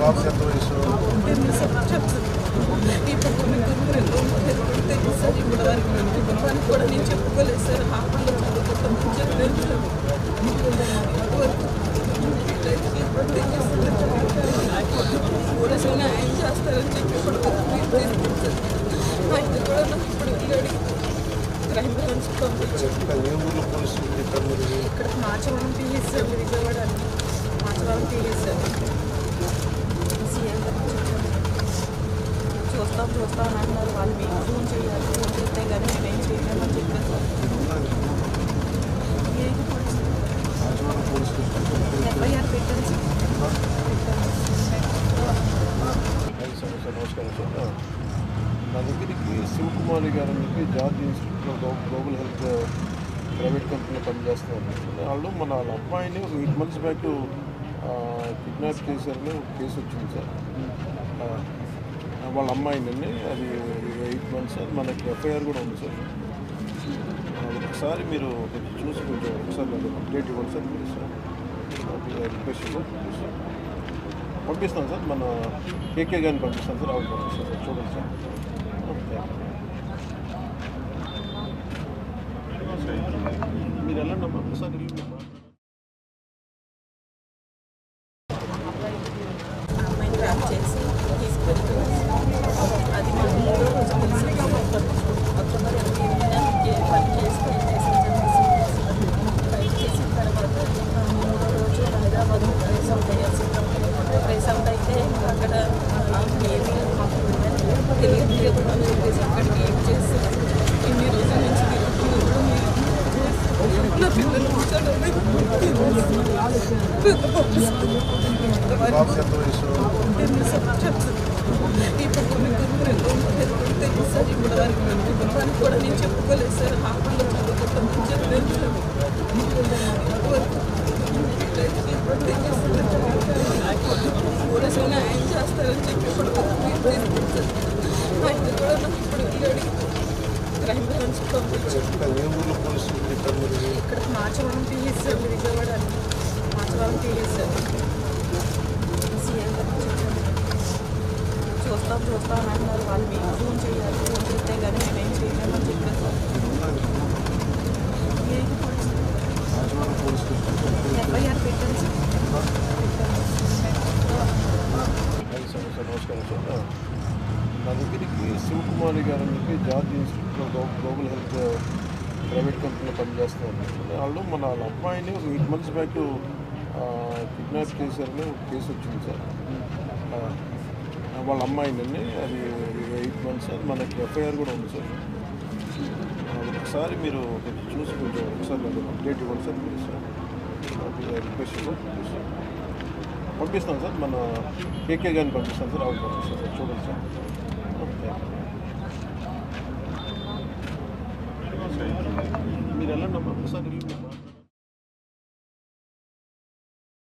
బాబుకి ఎంత వయసు వారికి కూడా నేను చెప్పుకోలేదు సార్ హాస్పిటల్లో చదువుకుంటాం చెప్పలేదు పోలీసులు ఆయన చేస్తారని చెప్పి ఇప్పుడు ఆయన కూడా నాకు ఇప్పుడు వెళ్ళాడు క్రైమ్ బ్రాంచ్ పంపించారు ఇంకా ఏ ఊర్లో పోలీసులు చెప్పారు మీరు ఇక్కడ మార్చవరం తీసేసారు విజయవాడ మార్చవరం తీసేసారు సీఎం గారు చెప్పారు. చూస్తాం చూస్తాం అని అన్నారు వాళ్ళు మీకు ఫోన్ చేయాలి ఫోన్ చేస్తే కానీ మేమేం చేయలేమని చెప్పారు ఏది పోలీసు రాజవాడ పోలీసులు ఎఫ్ఐఆర్ పెట్టారు సార్ పెట్టారు ఐదు సంవత్సరాలు నమస్కారం సార్ నా దగ్గరికి శివకుమారి గారు అని చెప్పి జార్జ్ ఇన్స్టిట్యూట్లో గ్లో- గ్లోబల్ హెల్త్ ప్రైవేట్ కంపెనీలో పనిచేస్తున్నారు వాళ్ళు మన వాళ్ళ అమ్మాయిని ఒక ఎయిట్ మంత్స్ బ్యాక్ కిడ్నాప్ చేశారని ఒక కేసు వచ్చింది సార్. వాళ్ళ అమ్మాయినండి అది ఎయిట్ మంత్స్ సార్ మనకి ఎఫ్ఐఆర్ కూడా ఉంది సార్. ఒకసారి మీరు చూసి కొంచెం ఒకసారి నాకు అప్డేట్ ఇవ్వండి sir please sir. Request sir. పంపిస్తాను సార్ మన కేకే గారిని పంపిస్తాను సార్ అవును సార్. చూడండి సార్. ఓకే మీరు వెళ్ళండి అమ్మా ఒకసారి వెళ్ళి అమ్మాయిని చేసి తీసుకెళ్తున్నారు అది మాకు మూడో రోజు తెలిసింది అక్టోబర్ పని చేసి చేసి చేసిన తర్వాత మూడో రోజు హైదరాబాద్ రైస్ అవుట్ అయ్యాల్సి అయితే అక్కడ ఏమీ మాకు తెలియదు చెప్పేసి ఏం చేసి ఇన్ని రోజుల నుంచి మీరు నా పిల్లలు బాబుకి ఎంత వయసు వారికి కూడా నేను చెప్పుకోలేదు సార్ హాస్పిటల్లో చదువుకుంటాం చెప్పలేదు ఆయన చేస్తారని చెప్పి ఇప్పుడు ఆయన కూడా నాకు ఇప్పుడు క్రైమ్ బ్రాంచ్ పంపించారు ఇక్కడ మాచవరం తీసేసారు విజయవాడ మాచవరం తీసేసారు సీఎం గారు చెప్పారు. వాళ్ళు ఫోన్ చేయాలి ఫోన్ చేస్తే కానీ మేమేం చేయలేమని చెప్పారు. ఎఫ్ఐఆర్ పెట్టారు నమస్కారం నా దగ్గరికి శివకుమారి గారు అని చెప్పి జార్జ్ ఇన్స్టిట్యూట్లో గ్లోబల్ హెల్త్ ప్రైవేట్ కంపెనీలో పనిచేస్తున్నారు. వాళ్ళు మన వాళ్ళ అబ్బాయిని ఒక ఎయిట్ మంత్స్ బ్యాక్ కిడ్నాప్ చేశారని కేసు వచ్చింది సార్. వాళ్ళ అమ్మాయిందండి అది ఎయిట్ మంత్స్ అది మనకి ఎఫ్ఐఆర్ కూడా ఉంది సార్. ఒకసారి మీరు చూసి కొంచెం ఒకసారి నాకు అప్డేట్ ఇవ్వండి sir please sir. Request sir sir. పంపిస్తాను సార్. మన కేకే గారిని పంపిస్తాను సార్. అవును పంపిస్తాను సార్. చూడండి సార్. ఓకే. మీరు వెళ్ళండి ఒకసారి వెళ్ళి